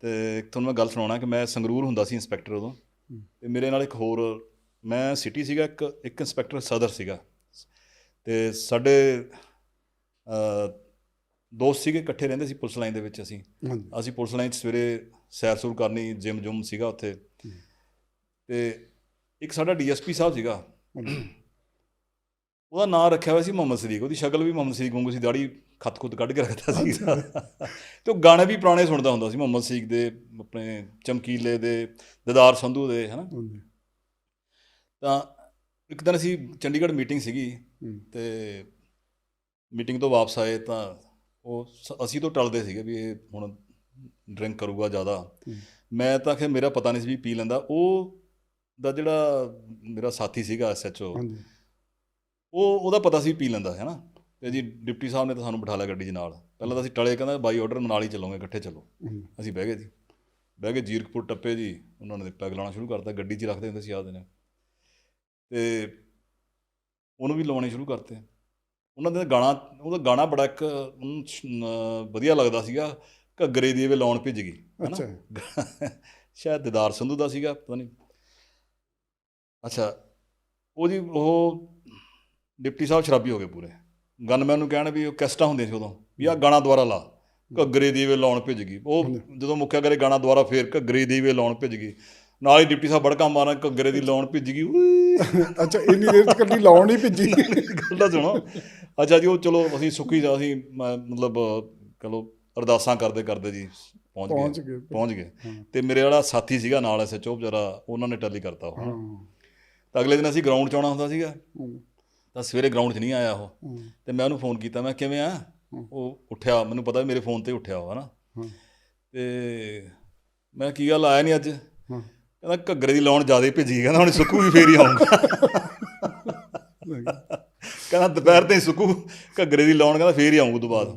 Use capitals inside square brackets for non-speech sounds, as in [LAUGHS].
ਤੇ ਤੁਹਾਨੂੰ ਮੈਂ ਗੱਲ ਸੁਣਾਉਣਾ ਕਿ ਮੈਂ ਸੰਗਰੂਰ ਹੁੰਦਾ ਸੀ ਇੰਸਪੈਕਟਰ ਉਦੋਂ। ਤੇ ਮੇਰੇ ਨਾਲ ਇੱਕ ਹੋਰ ਮੈਂ ਸਿਟੀ ਸੀਗਾ ਇੱਕ ਇੱਕ ਇੰਸਪੈਕਟਰ ਸਦਰ ਸੀਗਾ। ਤੇ ਸਾਡੇ ਅ, ਦੋਸਤ ਸੀਗੇ ਇਕੱਠੇ ਰਹਿੰਦੇ ਸੀ ਪੁਲਿਸ ਲਾਈਨ ਦੇ ਵਿੱਚ ਅਸੀਂ। ਅਸੀਂ ਪੁਲਿਸ ਲਾਈਨ 'ਚ ਸਵੇਰੇ ਸੈਰ ਸੂਰ ਕਰਨੀ ਜਿਮ ਜੁਮ ਸੀਗਾ ਉੱਥੇ। ਤੇ ਇੱਕ ਸਾਡਾ ਡੀਐਸਪੀ ਸਾਹਿਬ ਸੀਗਾ। ਉਹਦਾ ਨਾਮ ਰੱਖਿਆ ਹੋਇਆ ਸੀ ਮੁਹੰਮਦ ਸਦੀਕ ਉਹਦੀ ਸ਼ਕਲ ਵੀ ਮੁਹੰਮਦ ਸਦੀਕ ਵਾਂਗੂ ਸੀ ਦਾੜੀ ਖੱਤ ਖੁੱਤ ਕੱਢ ਕੇ ਰੱਖਦਾ ਸੀ। ਤੇ ਉਹ ਗਾਣੇ ਵੀ ਪੁਰਾਣੇ ਸੁਣਦਾ ਹੁੰਦਾ ਸੀ ਮੁਹੰਮਦ ਸਦੀਕ ਦੇ ਆਪਣੇ ਚਮਕੀਲੇ ਦੇ ਦਦਾਰ ਸੰਧੂ ਦੇ ਹਨਾ? ਤਾਂ ਇੱਕ ਦਿਨ ਅਸੀਂ ਚੰਡੀਗੜ੍ਹ ਮੀਟਿੰਗ ਸੀਗੀ। ਤੇ ਮੀਟਿੰਗ ਤੋਂ ਵਾਪਸ ਆਏ ਤਾਂ ਉਹ ਅਸੀਂ ਤੋਂ ਟਲਦੇ ਸੀਗੇ ਵੀ ਇਹ ਹੁਣ ਡਰਿੰਕ ਕਰੂਗਾ ਜ਼ਿਆਦਾ। ਮੈਂ ਤਾਂ ਕਿ ਮੇਰਾ ਪਤਾ ਨਹੀਂ ਸੀ ਵੀ ਪੀ ਲੈਂਦਾ। ਉਹ ਦਾ ਜਿਹੜਾ ਮੇਰਾ ਸਾਥੀ ਸੀਗਾ ਐਸਐਚਓ ਹਾਂਜੀ। ਉਹ ਉਹਦਾ ਪਤਾ ਸੀ ਪੀ ਲੈਂਦਾ ਹੈ ਨਾ ਤੇ ਜੀ ਡਿਪਟੀ ਸਾਹਿਬ ਨੇ ਤਾਂ ਸਾਨੂੰ ਬਿਠਾ ਲਿਆ ਗੱਡੀ 'ਚ ਨਾਲ। ਪਹਿਲਾਂ ਤਾਂ ਅਸੀਂ ਟਲੇ ਕਹਿੰਦਾ ਬਾਈ ਆਰਡਰ ਨਾਲ ਹੀ ਚੱਲੋਗੇ ਇਕੱਠੇ ਚੱਲੋ। ਅਸੀਂ ਬਹਿ ਗਏ ਜੀ। ਬਹਿ ਕੇ ਜੀਰਕਪੁਰ ਟੱਪੇ ਜੀ। ਉਹਨਾਂ ਨੇ ਪੈਗ ਲਾਉਣਾ ਸ਼ੁਰੂ ਕਰਤਾ ਗੱਡੀ 'ਚ ਰੱਖਦੇ ਹੁੰਦੇ ਸੀ ਯਾਦ ਨੇ। ਤੇ ਉਹਨੂੰ ਵੀ ਲਾਉਣੇ ਸ਼ੁਰੂ ਕਰਤੇ। ਉਹਨਾਂ ਦਾ ਗਾਣਾ ਉਹਦਾ ਗਾਣਾ ਬੜਾ ਇੱਕ ਵਧੀਆ ਲੱਗਦਾ ਸੀਗਾ। ਘੱਗਰੇ ਦੀ ਵੇ ਲਾਉਣ ਭਿੱਜ ਗਈ ਹੈਨਾ? ਅੱਛਾ। [LAUGHS] ਸ਼ਾਇਦ ਦਿਦਾਰ ਸੰਧੂ ਦਾ ਸੀਗਾ ਪਤਾ ਨਹੀਂ। ਅੱਛਾ ਉਹ ਜੀ ਉਹ ਡਿਪਟੀ ਸਾਹਿਬ ਸ਼ਰਾਬੀ ਹੋ ਗਏ ਪੂਰੇ। ਗਨਮੈਨ ਨੂੰ ਕਹਿਣ ਵੀ ਉਹ ਕੈਸਟਾਂ ਹੁੰਦੀਆਂ ਸੀ ਉਦੋਂ ਵੀ ਆਹ ਗਾਣਾ ਦੁਬਾਰਾ ਲਾ। ਘੱਗਰੇ ਦੀ ਵੇ ਲਾਉਣ ਭਿੱਜ ਗਈ। ਉਹ ਜਦੋਂ ਮੁੱਕਿਆ ਕਰੇ ਗਾਣਾ ਦੁਬਾਰਾ ਫੇਰ ਘੱਗਰੇ ਦੀ ਵੇ ਲਾਉਣ ਭਿੱਜ ਗਈ। ਨਾਲ ਹੀ ਡਿਪਟੀ ਸਾਹਿਬ ਬੜਕਾ ਮਾਰਾਂ ਘੱਗਰੇ ਦੀ ਲਾਉਣ ਭਿੱਜ ਗਈ। [LAUGHS] ਅੱਛਾ ਇੰਨੀ ਦੇਰ ਚ ਕੱਢੀ ਲਾਉਣ ਹੀ ਭਿੱਜੀ। [LAUGHS] ਗੱਲ ਤਾਂ ਸੁਣੋ। ਅੱਛਾ ਜੀ ਉਹ ਚਲੋ ਅਸੀਂ ਸੁੱਕੀ ਜਾ ਅਸੀਂ ਮਤਲਬ ਚਲੋ ਅਰਦਾਸਾਂ ਕਰਦੇ ਕਰਦੇ ਜੀ ਪਹੁੰਚ ਗਏ। ਪਹੁੰਚ ਗਏ। ਤੇ ਮੇਰੇ ਵਾਲਾ ਸਾਥੀ ਸੀਗਾ ਨਾਲ ਐਸਐਚਓ ਵਿਚਾਰਾ ਉਹਨਾਂ ਨੇ ਟੱਲੀ ਕਰਤਾ ਉਹ। ਤਾਂ ਅਗਲੇ ਦਿਨ ਅਸੀਂ ਗਰਾਊਂਡ 'ਚ ਆਉਣਾ ਹੁੰਦਾ ਸੀਗਾ। ਤਾਂ ਸਵੇਰੇ ਗਰਾਊਂਡ 'ਚ ਨਹੀਂ ਆਇਆ ਉਹ। ਤੇ ਮੈਂ ਉਹਨੂੰ ਫੋਨ ਕੀਤਾ ਮੈਂ ਕਿਵੇਂ ਆ? ਉਹ ਉੱਠਿਆ ਮੈਨੂੰ ਪਤਾ ਵੀ ਮੇਰੇ ਫੋਨ ਤੇ ਉੱਠਿਆ ਉਹ ਹਨਾ। ਹਾਂ। ਤੇ ਮੈਂ ਕੀ ਗੱਲ ਆਇਆ ਨਹੀਂ ਅੱਜ? ਕਹਿੰਦਾ ਘੱਗਰੇ ਦੀ ਲਾਉਣ ਜ਼ਿਆਦਾ ਭਿੱਜ ਕਹਿੰਦਾ ਹੁਣ ਸੁੱਕੂਗੀ ਫੇਰ ਹੀ ਆਉਂਗਾ [LAUGHS] ਕਹਿੰਦਾ ਦੁਪਹਿਰ ਤੇ ਸੁੱਕੂ ਘੱਗਰੇ ਦੀ ਲਾਉਣ ਕਹਿੰਦਾ ਫੇਰ ਹੀ ਆਉਂਗਾ ਤੋਂ ਬਾਅਦ।